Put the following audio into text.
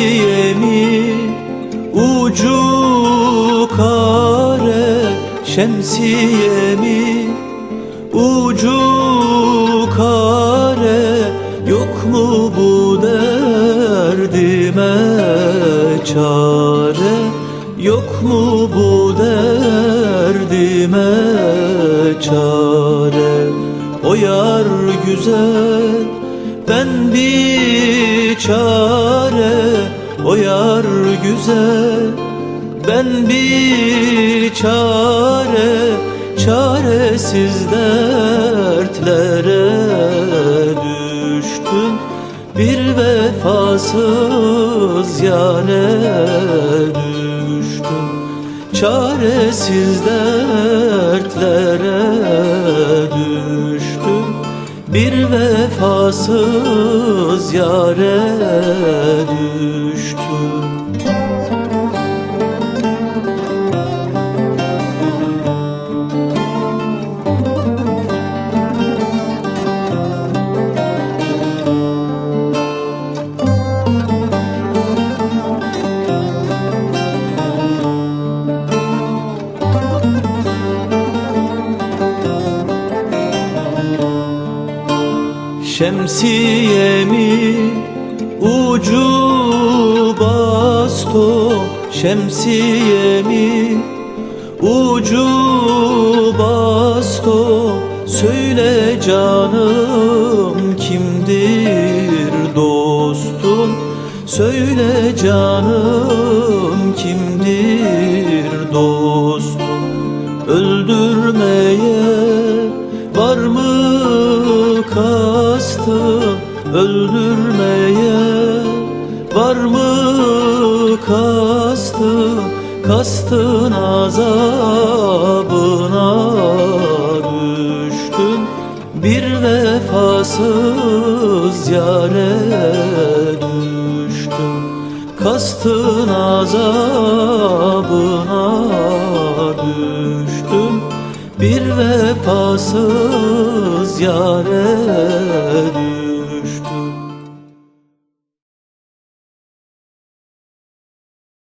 Şemsiyemin kare Şemsiyemin ucu kare Yok mu bu derdime çare? Yok mu bu derdime çare? O yar güzel ben bir çare. O yar güzel ben bir çare Çaresiz dertlere düştüm. Bir vefasız yare düştüm. Çaresiz dertlere düştüm. Bir vefasız yare düştüm Şemsiyemin ucu basto. Şemsiyemin ucu basto. Söyle canım kimdir dostum Söyle canım kimdir dostum Öldürmeye var mı kastın öldürmeye var mı kastın kastın azabına düştüm. Bir vefasız yare düştüm. Kastın azabına düştüm bir vefasız yare